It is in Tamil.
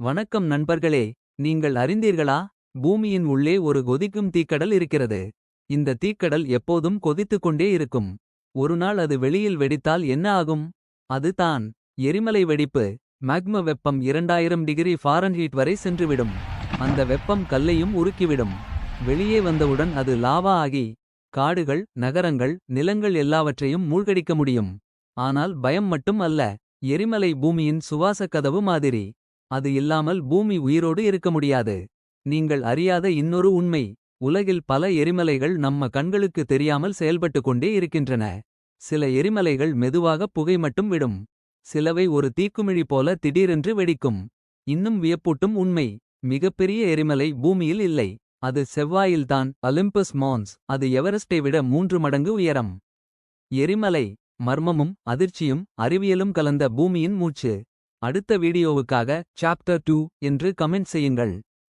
வணக்கம் நண்பர்களே நீங்கள் அறிந்தீர்களா? பூமியின் உள்ளே ஒரு கொதிக்கும் தீக்கடல் இருக்கிறது. இந்த தீக்கடல் எப்போதும் கொதித்துக் கொண்டே இருக்கும். ஒருநாள் அது வெளியில் வெடித்தால் என்ன ஆகும்? அது தான் எரிமலை வெடிப்பு. மேக்ம வெப்பம் இரண்டாயிரம் டிகிரி ஃபாரன்ஹீட் வரை சென்றுவிடும். அந்த வெப்பம் கல்லையும் உருக்கிவிடும். வெளியே வந்தவுடன் அது லாவா ஆகி காடுகள் நகரங்கள் நிலங்கள் எல்லாவற்றையும் மூழ்கடிக்க முடியும். ஆனால் பயம் மட்டும் அல்ல எரிமலை பூமியின் சுவாசக் கதவு மாதிரி. அது இல்லாமல் பூமி உயிரோடு இருக்க முடியாது. நீங்கள் அறியாத இன்னொரு உண்மை உலகில் பல எரிமலைகள் நம்ம கண்களுக்கு தெரியாமல் செயல்பட்டு கொண்டே இருக்கின்றன. சில எரிமலைகள் மெதுவாக புகை மட்டும் விடும். சிலவை ஒரு தீக்குமிழி போல திடீரென்று வெடிக்கும். இன்னும் வியப்பூட்டும் உண்மை மிகப்பெரிய எரிமலை பூமியில் இல்லை. அது செவ்வாயில்தான் அலிம்பஸ் மான்ஸ் அது எவரெஸ்டை விட மூன்று மடங்கு உயரம். எரிமலை மர்மமும் அதிர்ச்சியும் அறிவியலும் கலந்த பூமியின் மூச்சு. அடுத்த வீடியோவுக்காக சாப்டர் டூ என்று கமெண்ட் செய்யுங்கள்.